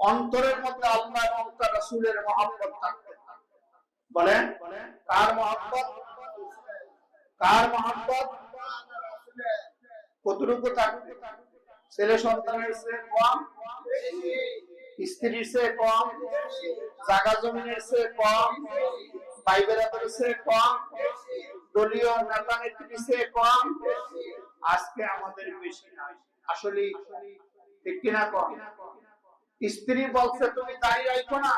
অন্তরের মধ্যে আল্লাহ এবং তার রাসূলের মহব্বত থাকবে। বলেন কার মহব্বত? কার মহব্বত? কতটুকু থাকবে? ছেলে সন্তানের চেয়ে কম? স্ত্রীর চেয়ে কম? জাগা জমিনের চেয়ে কম? ভাই বেড়াদের চেয়ে কম? দলীয় নেতা নেত্রীর চেয়ে কম? আজকে আমাদের বেশি নাই আসলে ঠিক কিনা কম? স্ত্রী বলছে তুমি দাঁড়িয়ে রাখো না,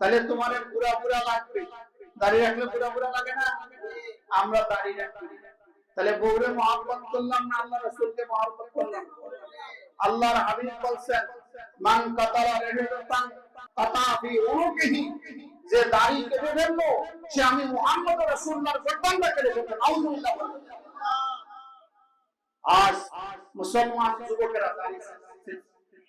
তাহলে তোমার পুরা পুরা লাগবে। দাঁড়িয়ে রাখলে পুরা পুরা লাগে না? আমরা দাঁড়িয়ে রাখি। তাহলে বউরে মহব্বত করলাম না, আল্লাহ রসুলকে মহব্বত করলাম? আল্লাহর হাবিব বলছেন, মান কাতারা যে দাড়ি কেটে সে আমি কেটে আজ মুসলমান যুবকেরা দাড়ি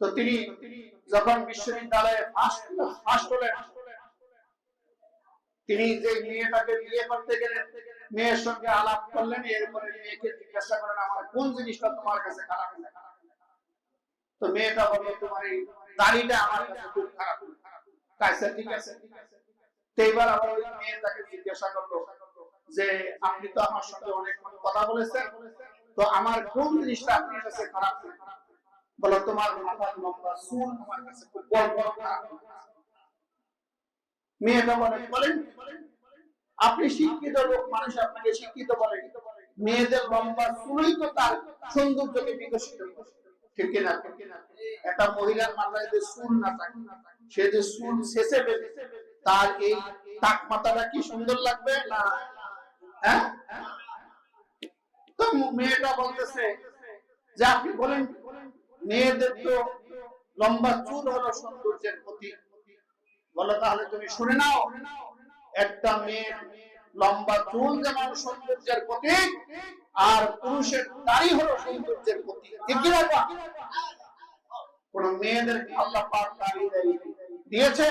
তো তিনি যখন বিশ্ববিদ্যালয়ে ফার্স্ট হলেন। তিনি যে মেয়েটাকে বিয়ে করতে গেলেন, মেয়ের সঙ্গে আলাপ করলেন, এরপরে মেয়েকে জিজ্ঞাসা করেন আমার কোন জিনিসটা তোমার কাছে খারাপ? তো মেয়েটা বলে তোমার এই দাড়িটা আমার কাছে খুব খারাপ। কাছে ঠিক আছে। তো এবার আবার ওই মেয়ে তাকে জিজ্ঞাসা করল যে, আপনি তো আমার সঙ্গে অনেক কথা বলেছেন, তো আমার কোন জিনিসটা আপনার কাছে খারাপ? বলো, তোমার মেয়েটা বলে, বলেন, আপনি শিক্ষিত লোক, মানুষ আপনাকে শিক্ষিত বলে। মেয়েদের লম্বা চুলই তো তার সৌন্দর্যকে বিকশিত। ঠিক কিনা? একটা মহিলার মাথায় যে চুল না থাকে, সে যে চুল শেষে তার এই টাক মাথাটা কি সুন্দর লাগবে? না। হ্যাঁ? তো মেয়েটা বলতেছে যে, আপনি বলেন মেয়েদের তো লম্বা চুল হলো সৌন্দর্যের প্রতীক। বলো তাহলে তুমি শুনে নাও, একটা মেয়ের লম্বা চুল যেমন সৌন্দর্যের প্রতীক, আর পুরুষের দাড়ি হলো সৌন্দর্যের কি কোন মেয়েদের আল্লাহ পাক দিয়েছে?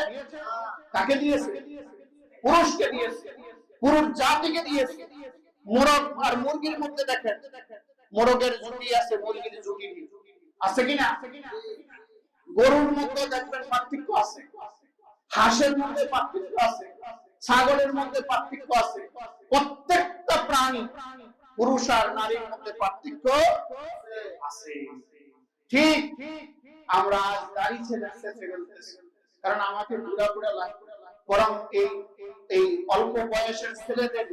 কাকে দিয়েছে? পুরুষকে দিয়েছে। পুরুষ জাতিকে দিয়েছে। মোরগ আর মুরগির মধ্যে দেখেন, মোরগের জুটি আছে, মুরগির জুটি নেই। আছে কিনা? গরুর মধ্যে দেখবেন পার্থক্য আছে। হাঁসের মধ্যে পার্থক্য আছে। ছাগলের মধ্যে পার্থক্য আছে। প্রত্যেকটা প্রাণী, পুরুষ আর নারীর মধ্যে পার্থক্য আছে। ঠিক। আমরা আজ দাড়ি ছেড়ে কারণ আমাকে বুড়া বুড়া লাগে। বরং এই এই অল্প বয়সের ছেলেদের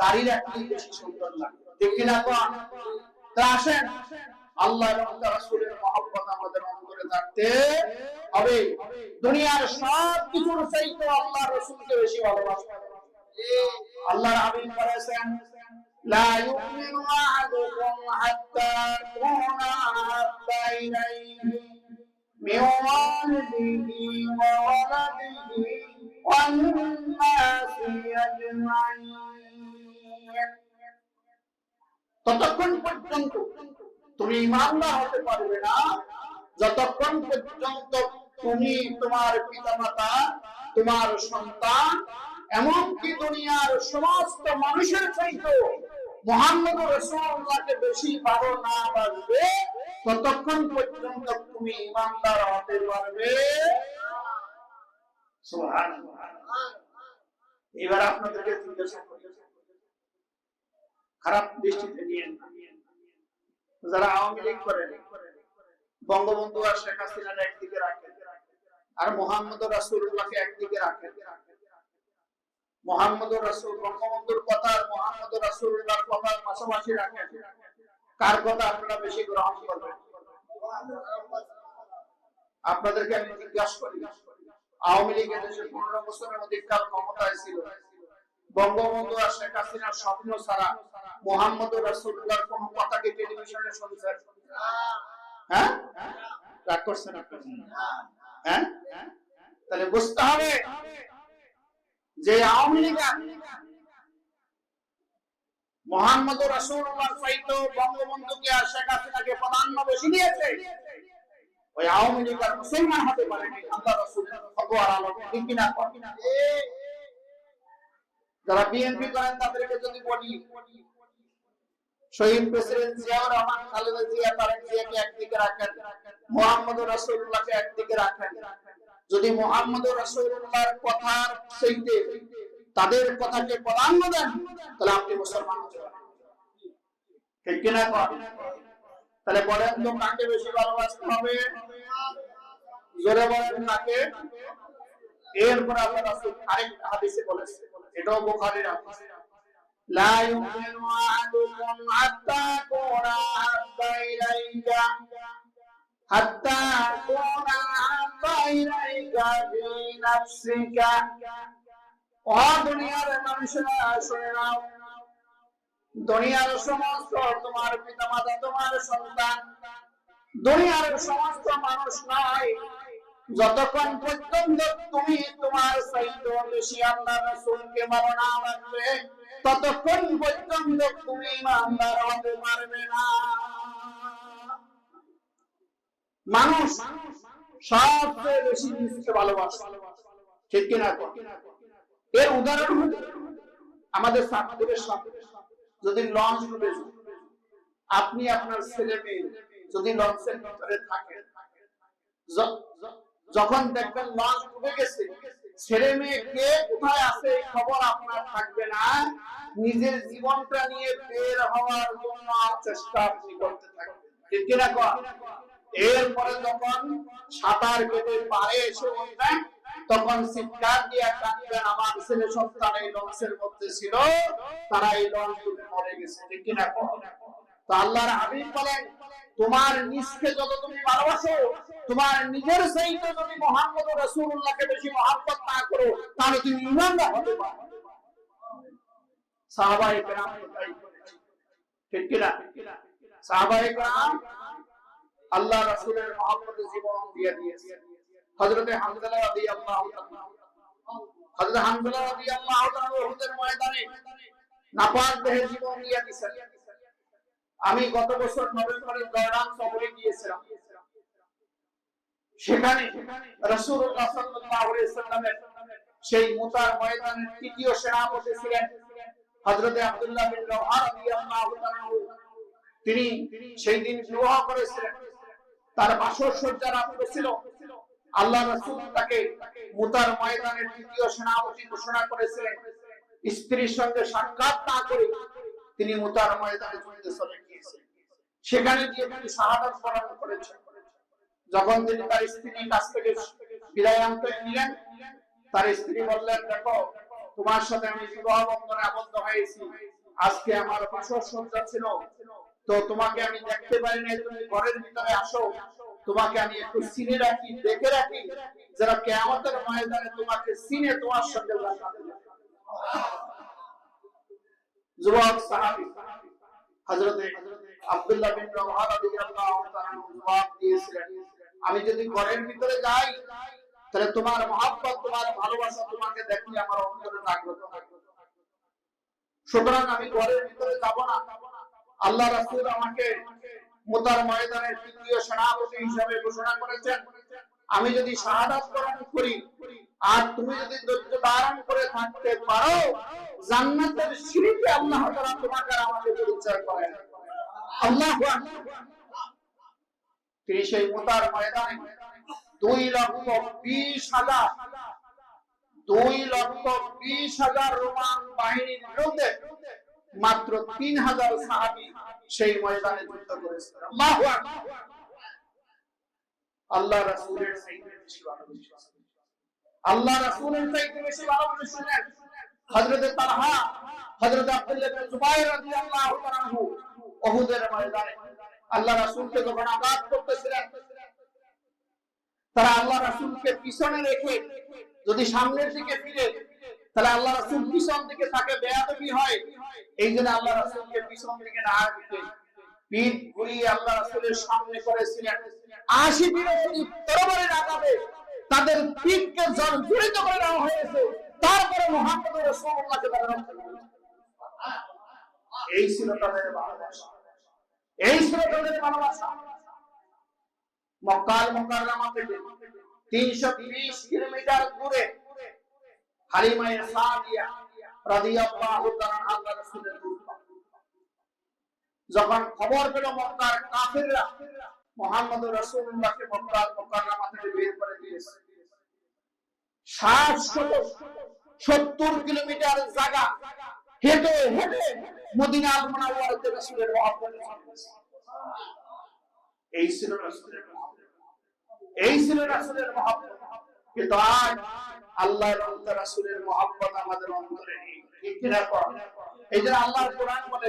দাড়ি রাখলেই বেশি সুন্দর লাগে। কোন তা আসেন। আল্লাহ এবং তার রাসূলের মহব্বত আমাদের অন্তরে থাকতে হবে দুনিয়ার সব কিছুর চাইতে আল্লাহ রাসূলকে বেশি ভালোবাসতে হবে আল্লাহর হাবিব বলেছেন لا يؤمن أحدكم حتى أكون أحب إليه من والده وولده والناس أجمعين ততক্ষণ পর্যন্ত তুমি ইমানদার হতে পারবে না। যতক্ষণ পর্যন্ত তুমি তোমার পিতামাতা, তোমার সন্তান, এমনকি দুনিয়ার সমস্ত মানুষের চাইতে মোহাম্মদ রসুল্লাহকে বেশি ভালো না ততক্ষণ পর্যন্ত তুমি ইমানদার হতে পারবে। এবার আপনাদেরকে জিজ্ঞাসা করি। খারাপ দৃষ্টিতে নিয়ে যারা আওয়ামী লীগ করেন বঙ্গবন্ধু আর শেখ হাসিনার একদিকে রাখেন আর মোহাম্মদ রাসূলুল্লাহকে একদিকে রাখেন মোহাম্মদ রাসূল বঙ্গবন্ধুর কথা আর মোহাম্মদ রাসূলুল্লাহর কথা পাশাপাশি রাখেন কার কথা আপনারা বেশি গ্রহণ করবেন? আপনাদেরকে আমি জিজ্ঞাসা করি, আওয়ামী লীগ এদেশে পনেরো বছরের অধিককাল ক্ষমতায় ছিল। বঙ্গবন্ধু আর শেখ হাসিনার স্বপ্ন ছাড়া মোহাম্মদ রাসূলুল্লাহর কোন কথাকে টেলিভিশনে শুনছেন? হ্যাঁ? রাগ করছেন হ্যাঁ? তাহলে বুঝতে হবে যে আওয়ামী লীগ মোহাম্মদ রাসূলুল্লাহ সাইতো বঙ্গবন্ধুকে আর শেখ হাসিনাকে ওই আওয়ামী লীগ আর মুসলমান হতে পারেনি। আল্লাহ আলোকে ঠিক কিনা যারা বিএনপি করেন, তাদেরকে যদি বলি, শহীদ প্রেসিডেন্ট জিয়াউর রহমান, খালেদা জিয়া, তারেক জিয়াকে একদিকে রাখেন মোহাম্মদ রাসূলুল্লাহকে একদিকে রাখেন। যদি মোহাম্মদ রাসূলুল্লাহর কথার সেইতে তাদের কথাকে প্রাধান্য দেন, তাহলে আপনি মুসলমান হতে পারেন ঠিক কিনা তাহলে বলেন তো কাকে বেশি ভালোবাসতে হবে? জোরে বলেন কাকে? এরপর আল্লাহ রাসূল আরেকটা হাদিসে বলেছে এটাও বুখারীর হাদিস لا يؤمن أحدكم حتى أكون أحب إليك حتى أكون أحب إليك في نفسك ও দুনিয়ার মানুষরা শুনে নাও দুনিয়ার সমস্ত তোমার পিতা মাতা তোমার সন্তান দুনিয়ার সমস্ত মানুষ নয় যতক্ষণ পর্যন্ত তুমি তোমার বেশি আল্লাহ মানো রাখবে ততক্ষণ পর্যন্ত তুমি ইমানদার হতে পারবে না। মানুষ সবচেয়ে বেশি নিজকে ভালোবাসে। ঠিক কিনা এর উদাহরণ আমাদের ছাত্রদের সাথে যদি লঞ্চ ডুবে আপনি আপনার ছেলে মেয়ে যদি লঞ্চের ভিতরে থাকেন যখন দেখবেন লঞ্চ ডুবে গেছে, ছেলে মেয়ে কে কোথায় আছে এই খবর আপনার থাকবে না। নিজের জীবনটা নিয়ে বের হওয়ার জন্য চেষ্টা আপনি করতে থাকবেন। ঠিক কিনা এরপরে যখন সাঁতার কেটে পারে এসে উঠবেন তখন চিৎকার দিয়ে কাঁদবেন। আমার ছেলে সন্তান এই লঞ্চের মধ্যে ছিল, তারা এই লঞ্চ ডুবে মরে গেছে। ঠিক কিনা তো আল্লাহর হাবিব বলেন তোমার নিজকে যত তুমি ভালোবাসো, তোমার নিজের চাইতে যদি মোহাম্মদ রাসূলুল্লাহকে বেশি মহব্বত না করো, তাহলে তুমি ইমানদার হতে জীবন দিয়ে দিয়েছে। হযরতে হামজালা রাদিয়াল্লাহু তাআলা জীবন দিয়ে দিয়েছেন আমি গত বছর নভেম্বরে জর্ডান সফরে গিয়েছিলাম। সেখানে সেই মুতার ময়দানের তৃতীয় সেনাপতি ছিলেন আব্দুল্লাহ বিন তিনি সেই দিন বিবাহ করেছিলেন। তার ছিল। আল্লাহ রাসূল তাকে মুতার ময়দানের তৃতীয় সেনাপতি ঘোষণা করেছিলেন। স্ত্রীর সঙ্গে সাক্ষাৎ না করে তিনি মুতার ময়দানে যুদ্ধে চলে গিয়েছেন। সেখানে গিয়ে তিনি শাহাদাত বরণ করেছেন। যখন তিনি তার স্ত্রীর কাছ থেকে বিদায় আনতে নিলেন তার স্ত্রী বললেন, দেখো, তোমার সাথে আমি বিবাহ বন্ধনে আবদ্ধ হয়েছি। আজকে আমার বাসর সজ্জা ছিল। তো তোমাকে আমি দেখতে পারি নাই। তুমি ঘরের ভিতরে আসো। তোমাকে আমি একটু চিনে রাখি, দেখে রাখি যারা কেয়ামতের ময়দানে তোমাকে চিনে তোমার সঙ্গে। যুবক সাহাবী। হযরতে আব্দুল্লাহ বিন রাওহা রাদিয়াল্লাহু তাআলা জবাব দিয়েছিলেন, আমি যদি ঘরের ভিতরে যাই, তাহলে তোমার মহব্বত, তোমার ভালোবাসা তোমাকে দেখলে আমার অন্তরে জাগ্রত সুতরাং আমি ঘরের ভিতরে যাব না। আল্লাহ রাসূল আমাকে মুতার ময়দানের তৃতীয় সেনাপতি হিসাবে ঘোষণা করেছেন আমি যদি করি, আর তুমি যদি ধৈর্য ধারণ করে থাকতে পারো, জান্নাতের সিঁড়িতে আল্লাহ তোমাকে আমাকে পরিচয় করেন। আল্লাহু তিনি সেই মুতার ময়দানে দুই লক্ষ বিশ হাজার, দুই লক্ষ বিশ হাজার রোমান বাহিনীর বিরুদ্ধে মাত্র তিন হাজার সাহাবি সেই ময়দানে যুদ্ধ করেছিলেন আল্লাহু আল্লাহ রাসূলের বেশি আল্লাহ রাসূলের চাইতে বেশি হযরত তালহা, হযরত আব্দুল্লাহ বিন রাদিয়াল্লাহু ময়দানে আল্লাহ রাসূলকে যখন আঘাত করতেছিলেন, তারা আল্লাহ রাসূলকে পিছনে রেখে যদি সামনের দিকে ফিরে, তাহলে আল্লাহ রাসূল পিছন দিকে তাকে বেয়াদবি হয়। এই জন্য আল্লাহ রাসূলকে পিছন দিকে না রেখে পিঠ ঘুরিয়ে আল্লাহ রাসূলের সামনে করেছিলেন। আশি তাদের পিঠকে জর্জরিত করে হয়েছে। তারপরে রসুল্লাহকে এই ছিল তাদের ভালোবাসা। এই ছিল তাদের ভালোবাসা। মক্কাল থেকে তিনশো তিরিশ কিলোমিটার দূরে হালিমায়ে সাদিয়া রাদিয়াল্লাহু তাআলা রাসূলের। যখন খবর পেল মক্কার কাফিররা মোহাম্মদ মক্কার থেকে বের করে দিয়েছে। কিলোমিটার জায়গা। হেঁটে হেঁটে মুনাওয়ারাতে রাসূলের মহব্বত এই ছিল রাসূলের এই ছিল রাসূলের মহব্বত। কিন্তু আজ রাসূলের মহব্বত আমাদের অন্তরে নেই। এই যে আল্লাহর কোরআন বলে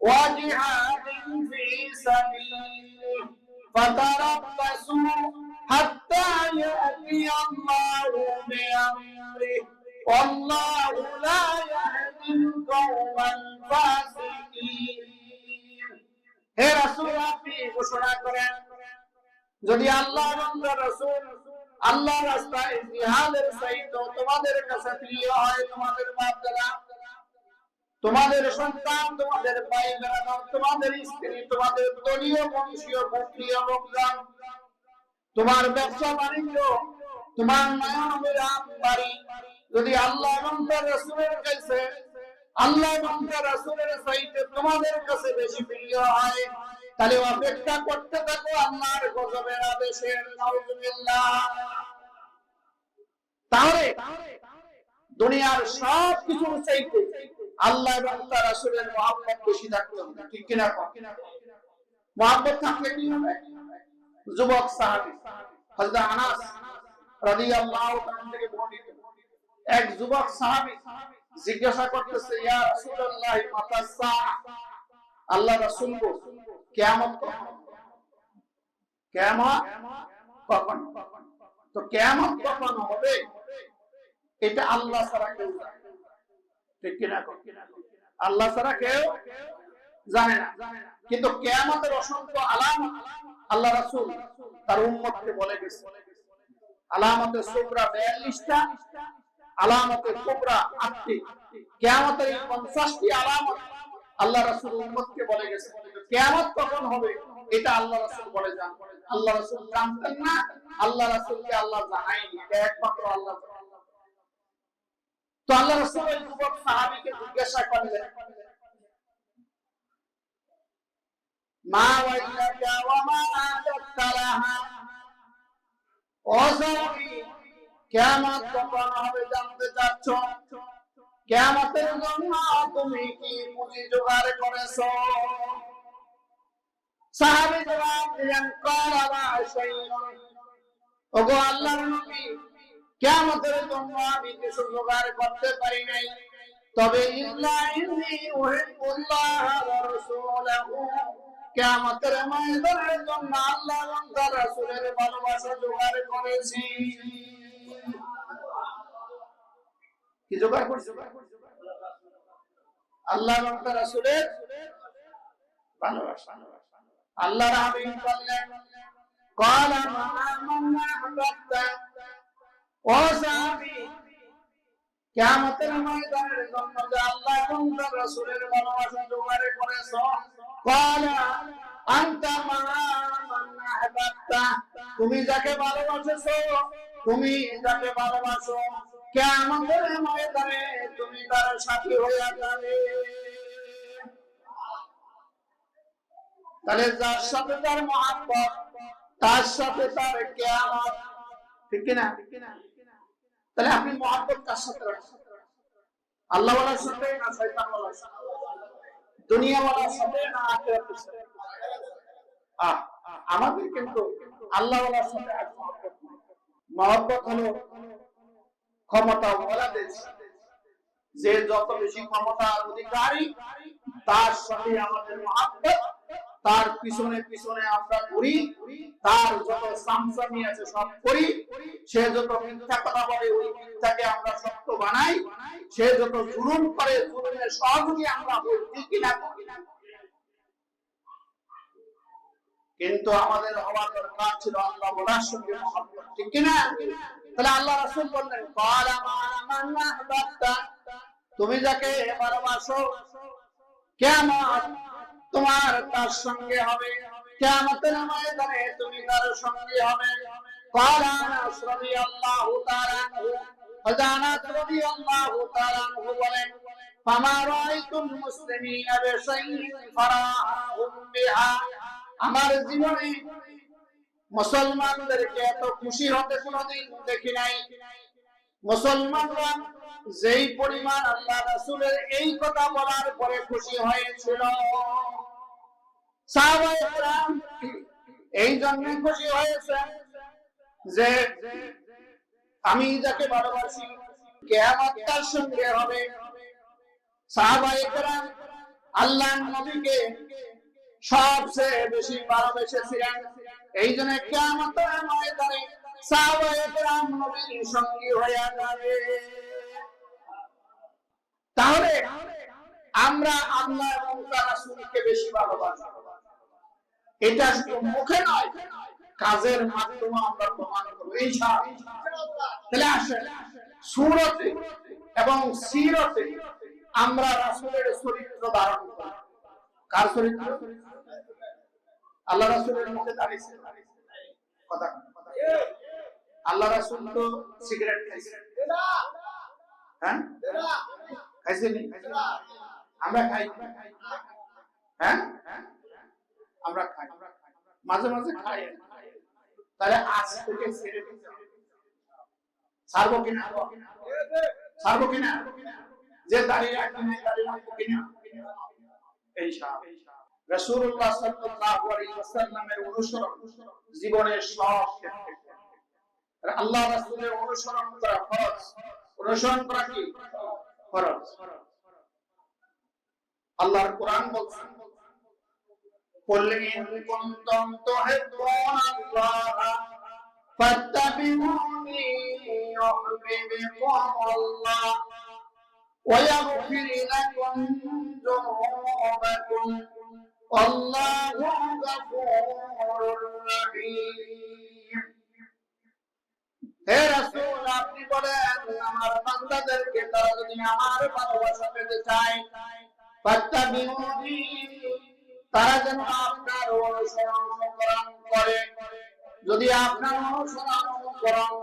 وجهاد في سبيله فتربصوا حتى يأتي الله بأمره والله لا يهدي القوم الفاسقين হে রাসূল আপনি ঘোষণা করেন যদি আল্লাহ এবং তার রাসূল আল্লাহ রাস্তায় জিহাদের সহিত তোমাদের কাছে প্রিয় হয় তোমাদের বাপদাদা তোমাদের সন্তান, তোমাদের ভাই বেড়াদার তোমাদের স্ত্রী, তোমাদের দলীয় বংশীয় গোত্রীয় লোকজন, তোমার ব্যবসা বাণিজ্য, তোমার নয়ন বিরাম বাড়ি। যদি আল্লাহ এবং তার রাসূলের কাছে, আল্লাহ এবং তার রাসূলের তোমাদের কাছে বেশি প্রিয় হয়, তাহলে অপেক্ষা করতে থাকো আল্লাহর গজবের আদেশের নাউজুবিল্লাহ। তাহলে দুনিয়ার সব কিছুর চাইতে আল্লাহ এবং তার রাসূলের মহব্বত বেশি থাকতে হবে, ঠিক কিনা? মহব্বত থাকলে কি হবে? যুবক সাহাবী, হযরত আনাস রাদিয়াল্লাহু তাআলা থেকে বর্ণিত। এক যুবক সাহাবী জিজ্ঞাসা করতেছে, ইয়া রাসূলুল্লাহ, মাতা সাআ আল্লাহ রাসূল গো কিয়ামত কখন? কিয়ামত কখন? তো কিয়ামত কখন হবে? এটা আল্লাহ ছাড়া কেউ জানে। আল্লাহ ছাড়া কেউ জানে না। কিন্তু কিয়ামতের অসংখ্য আলামত আল্লাহ রাসূল তার উম্মতকে বলে গেছে। আলামতের সুবরা 42টা আলামতের কুবরা 8টি কিয়ামতের এই 50টি আলামত আল্লাহ রাসূল উম্মতকে বলে গেছে। কিয়ামত কখন হবে এটা আল্লাহ রাসূল বলে যান আল্লাহ রাসূল জানতেন না, আল্লাহ রাসূলকে আল্লাহ জানায়নি। এটা একমাত্র আল্লাহ। তো আল্লাহ রাসূল ওই যুবক সাহাবীকে জিজ্ঞাসা করলেন, মা ওয়াইলাকা ওয়া মা আদাত্তা ও সাহাবী, কিয়ামত কখন হবে জানতে চাচ্ছ? কিয়ামতের জন্য তুমি কি পুঁজি জোগাড় করেছ? সাহাবী জবাব দিলেন ক্বালা লা শাইউন। ওগো আল্লাহর নবী কিয়ামতের জন্য আমি কিছু জোগাড় করতে পারি নাই তবে ইল্লা ইন্নী উহিব্বুল্লাহ ওয়া রাসূলাহু কিয়ামতের ময়দানের জন্য আল্লাহ এবং তার রাসূলের ভালোবাসা জোগাড় করেছি কি জোগাড় করছি আল্লাহ এবং তার রাসূলের ভালোবাসা আল্লাহর হাবিব বললেন قال من أحببت তুমি যাকে ভালোবাসেছো, তুমি যাকে ভালোবাসো। কিয়ামতের ময়দানে তুমি তার সাথী হইয়া যাবে। তাহলে যার সাথে তার মহাপ তার সাথে তার কেয়ামত। ঠিক কিনা ঠিক কিনা? তাহলে আপনি মহাব্বত কার সাথে আল্লাহ ওয়ালার সাথে না শয়তান সাথে। দুনিয়া সাথে না আখিরাতের সাথে। আমাদের কিন্তু আল্লাহ সাথে আর হলো ক্ষমতা যে যত বেশি ক্ষমতার অধিকারী, তার সাথে আমাদের মহাব্বত তার পিছনে পিছনে আমরা ঘুরি, তার যত সামসামি আছে সব করি। সে যত মিথ্যা কথা বলে ওই মিথ্যাকে আমরা সত্য বানাই। সে যত জুলুম করে জুলুমের সহযোগী আমরা ঠিক কিনা? কিন্তু আমাদের হওয়ার দরকার ছিল আল্লাহ বলার সঙ্গে ঠিক কিনা? তাহলে আল্লাহ বললেন তুমি যাকে ভালোবাসো কিয়ামত তোমার তার সঙ্গে হবে। কিয়ামতের ময়দানে তুমি তার সঙ্গে হবে। আমার জীবনে মুসলমানদেরকে এত খুশি হতে কোনোদিন দেখি নাই। মুসলমানরা যেই পরিমাণ আল্লাহ রাসূলের এই কথা বলার পরে খুশি হয়েছিল। এই জন্য খুশি হয়েছে যে আমি যাকে ভালোবাসি সঙ্গে হবে। সাহাবায়ে কেরাম আল্লাহর নবীকে সবচেয়ে বেশি ভালোবেসেছিলেন। এই জন্য ময়দানে নবীর সঙ্গী হয়ে যাবে। তাহলে আমরা আল্লাহ এবং বেশি ভালোবাসি। এটা মুখে নয়, কাজের মাধ্যমে আমরা প্রমাণ করব। তাহলে সুরতে এবং সিরতে আমরা রাসূলের চরিত্র ধারণ করি। কার চরিত্র? আল্লাহ রাসূলের মুখে দাঁড়িয়েছে। কথা আল্লাহ রাসূল তো সিগারেট খাইছে। হ্যাঁ? খাইছেনি? আমরা খাই হ্যাঁ? আমরা খাই। মাঝে মাঝে খাই। তাহলে আজ থেকে ছেড়ে দিতে ছাড়বো কিনা? ছাড়বো কিনা? যে দাঁড়িয়ে রাখি নাই দাঁড়িয়ে রাখব কিনা? ওয়াসাল্লামের অনুসরণ জীবনের সব ক্ষেত্রে। আল্লাহ অনুসরণ করা ফরজ। অনুসরণ করা কি? ফরজ। আল্লাহর কোরআন বলছে قل إن كنتم تحبون الله فاتبعوني يحببكم الله ويغفر لكم ذنوبكم والله غفور رحيم হে রাসূল আপনি বলেন আমার বান্দাদেরকে তারা যদি আমার ভালোবাসা পেতে চায় ফাত্তাবিউনি তারা যেন আপনার অনুসরণ করে। যদি আপনার অনুসরণ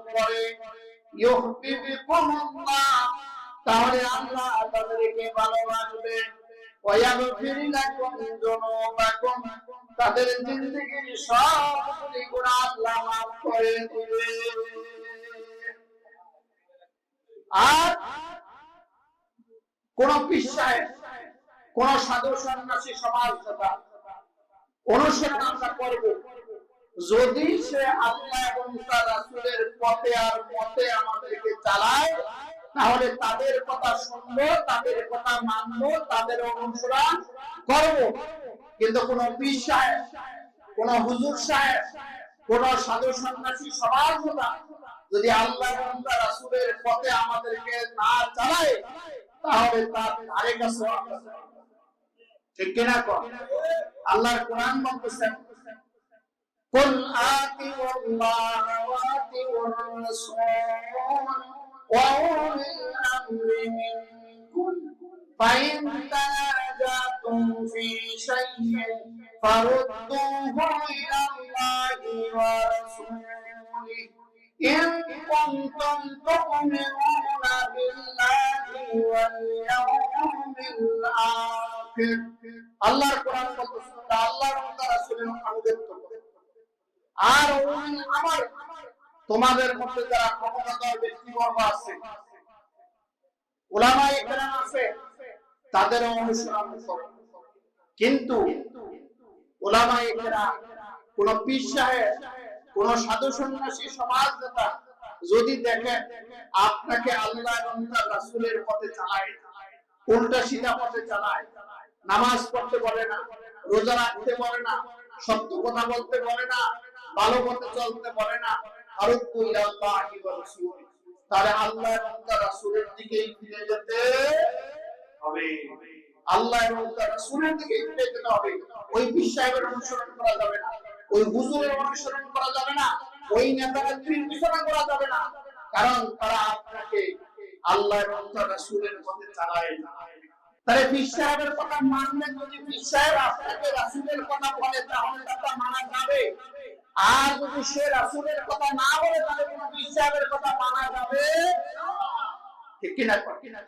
করে তাহলে আল্লাহ তাদেরকে ভালোবাসবে। তাদের সব আল্লাহ মাফ করে দিবে। আর কোন পিসায় কোন সাধু সন্ন্যাসী অনুসরণ করব যদি সে আল্লাহ এবং তার পথে আর আমাদেরকে চালায়, তাহলে তাদের কথা তাদের কথা তাদের অনুসরণ করব কিন্তু কোন পীর সাহেব, কোন হুজুর সাহেব, কোন সাধু সন্ন্যাসী তথা যদি আল্লাহ এবং তার রাসূলের পথে আমাদেরকে না চালায়, তাহলে তার যাব না। ঠিক কিনা কর আল্লাহর কোরআন বলতেছেন قل آتوا الله وآتوا الرسول وأولي الأمر منكم فإن تنازعتم في شيء فردوه إلى الله ورسوله إن كنتم تؤمنون بالله واليوم الآخر আল্লাহর কোরআন বলতেছে আল্লাহর এবং তার রাসূলের আনুগত্য করো। আর ওই আমার তোমাদের মধ্যে যারা ক্ষমতাধর ব্যক্তিবর্গ আছে ওলামা ইকরাম আছে তাদের অনুসরণ করো কিন্তু ওলামা ইকরাম কোন পীর সাহেব কোন সাধু সন্ন্যাসী সমাজ নেতা যদি দেখেন আপনাকে আল্লাহ এবং তার রাসূলের পথে চালায়, উল্টা সিধা পথে চালায়, নামাজ পড়তে বলে না, রোজা রাখতে বলে না, সত্য কথা বলতে বলে না, ভালো পথে চলতে বলে না তাহলে আল্লাহ এবং তার রাসূলের দিকেই ফিরে যেতে হবে। আল্লাহ এবং তার রাসূলের দিকেই ফিরে যেতে হবে। ওই সাহেবের অনুসরণ করা যাবে না। ওই হুজুরের অনুসরণ করা যাবে না, ওই নেতানেত্রীর পিছনে করা যাবে না। কারণ তারা আপনাকে আল্লাহ এবং তার পথে চালায়। তাহলে পীর কথা মানলে যদি পীর আপনাকে রাসূলের কথা বলে, তাহলে তা মানা যাবে। আর যদি সে রাসূলের কথা না বলে, তাহলে কোনো পীর কথা মানা যাবে ঠিক কিনা ঠিক কিনা?